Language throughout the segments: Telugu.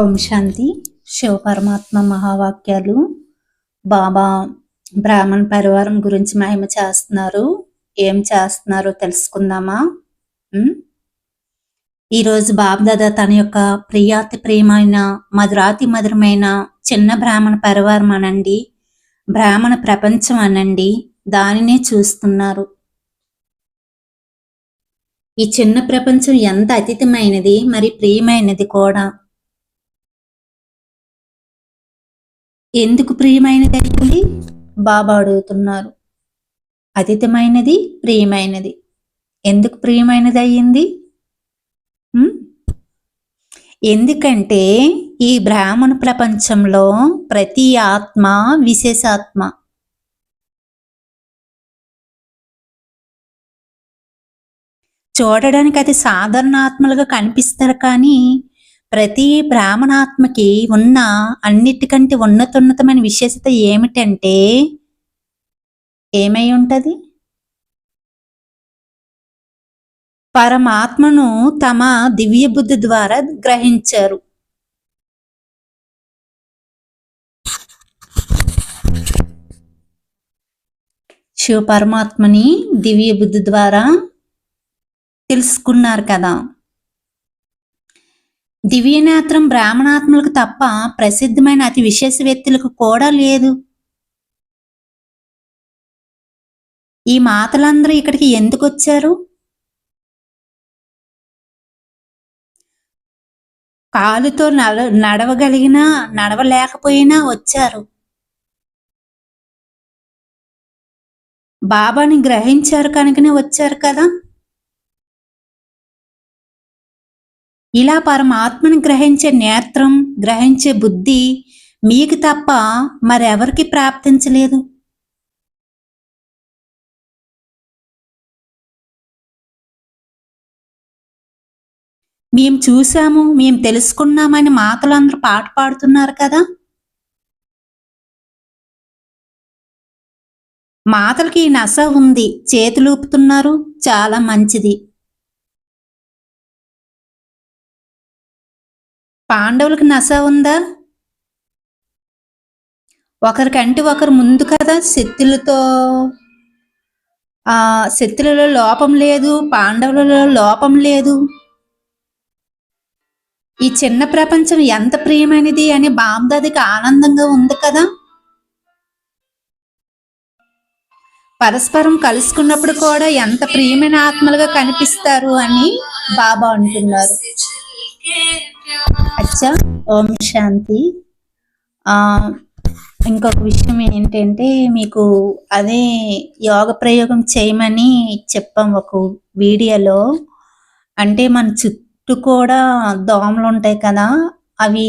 ఓం శాంతి. శివ పరమాత్మ మహావాక్యాలు. బాబా బ్రాహ్మణ పరివారం గురించి మహిమ చేస్తున్నారు. ఏం చేస్తున్నారో తెలుసుకుందామా? ఉమ్? ఈరోజు బాబ్దాదా తన యొక్క ప్రియాతి ప్రియమైన మధురాతి మధురమైన చిన్న బ్రాహ్మణ పరివారం అనండి. బ్రాహ్మణ ప్రపంచం అనండి. దానినే చూస్తున్నారు. ఈ చిన్న ప్రపంచం ఎంత అతీతమైనది మరి ప్రియమైనది కూడా. ఎందుకు ప్రియమైనది అయింది బాబా అడుగుతున్నారు. అతీతమైనది ప్రియమైనది. ఎందుకు ప్రియమైనది అయ్యింది? ఎందుకంటే ఈ బ్రాహ్మణ ప్రపంచంలో ప్రతి ఆత్మ విశేషాత్మ. చూడడానికి అది సాధారణ ఆత్మలుగా కనిపిస్తారు కానీ ప్రతి బ్రాహ్మణాత్మకి ఉన్న అన్నిటికంటే ఉన్నతోన్నతమైన విశేషత ఏమిటంటే ఏమై ఉంటది? పరమాత్మను తమ దివ్య బుద్ధి ద్వారా గ్రహించారు. శివ పరమాత్మని దివ్య బుద్ధి ద్వారా తెలుసుకున్నారు కదా. దివ్యనేత్రం బ్రాహ్మణాత్మలకు తప్ప ప్రసిద్ధమైన అతి విశేష వ్యక్తులకు కూడా లేదు. ఈ మాతలందరూ ఇక్కడికి ఎందుకు వచ్చారు? కాలుతో నడ నడవగలిగినా నడవలేకపోయినా వచ్చారు. బాబాని గ్రహించారు కనుకనే వచ్చారు కదా? ఇలా పరమాత్మని గ్రహించే నేత్రం గ్రహించే బుద్ధి మీకు తప్ప మరెవరికి ప్రాప్తించలేదు. మేము చూసాము మేము తెలుసుకున్నామని మాతలందరూ అందరూ పాట పాడుతున్నారు కదా. మాతలకి నశ నస ఉంది చేతులూపుతున్నారు చాలా మంచిది. పాండవులకు నస ఉందా? ఒకరికంటే ఒకరు ముందు కదా శక్తులతో. ఆ శక్తులలో లోపం లేదు పాండవులలో లోపం లేదు. ఈ చిన్న ప్రపంచం ఎంత ప్రియమైనది అని బామ్దాదికి ఆనందంగా ఉంది కదా? పరస్పరం కలుసుకున్నప్పుడు కూడా ఎంత ప్రియమైన ఆత్మలుగా కనిపిస్తారు అని బాబా అంటున్నారు. అచ్చా ఓం శాంతి. ఇంకొక విషయం ఏంటంటే మీకు అదే యోగ ప్రయోగం చేయమని చెప్పాం ఒక వీడియోలో. అంటే మన చుట్టూ కూడా దోమలు ఉంటాయి కదా అవి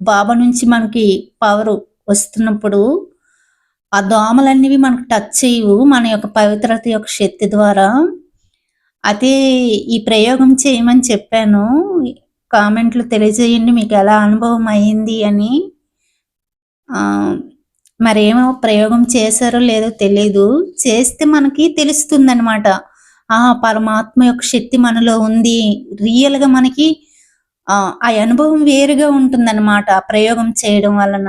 బాబా నుంచి మనకి పవర్ వస్తున్నప్పుడు ఆ దోమలన్నవి మనకు టచ్ చేయవు మన యొక్క పవిత్రత యొక్క శక్తి ద్వారా. అదే ఈ ప్రయోగం చేయమని చెప్పాను. కామెంట్లు తెలియజేయండి మీకు ఎలా అనుభవం అయింది అని. ఆ, మరేమో ప్రయోగం చేశారో లేదో తెలీదు. చేస్తే మనకి తెలుస్తుందనమాట ఆ పరమాత్మ యొక్క శక్తి మనలో ఉంది. రియల్గా మనకి ఆ అనుభవం వేరుగా ఉంటుందన్నమాట ఆ ప్రయోగం చేయడం వలన.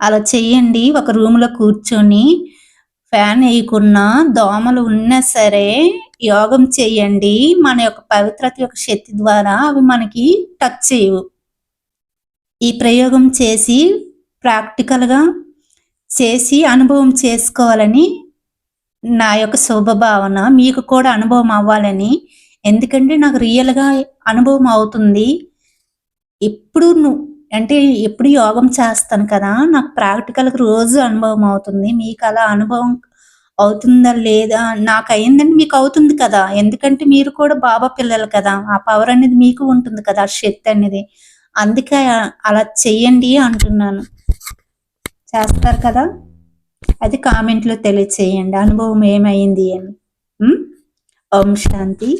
అలా చెయ్యండి. ఒక రూమ్లో కూర్చొని ఫ్యాన్ వేయకున్నా దోమలు ఉన్నా సరే యోగం చేయండి. మన యొక్క పవిత్రత యొక్క శక్తి ద్వారా అవి మనకి టచ్ చేయవు. ఈ ప్రయోగం చేసి ప్రాక్టికల్గా చేసి అనుభవం చేసుకోవాలని నా యొక్క శుభభావన మీకు కూడా అనుభవం అవ్వాలని. ఎందుకంటే నాకు రియల్గా అనుభవం అవుతుంది. ఎప్పుడు నువ్వు అంటే ఎప్పుడు యోగం చేస్తాను కదా నాకు ప్రాక్టికల్కి రోజు అనుభవం అవుతుంది. మీకు అలా అనుభవం అవుతుందా లేదా? నాకు అయిందని మీకు అవుతుంది కదా. ఎందుకంటే మీరు కూడా బాబా పిల్లలు కదా. ఆ పవర్ అనేది మీకు ఉంటుంది కదా ఆ శక్తి అనేది. అందుకే అలా చెయ్యండి అంటున్నాను. చేస్తారు కదా? అది కామెంట్లో తెలియచేయండి. అనుభవం ఏమైంది అని. ఓం శాంతి.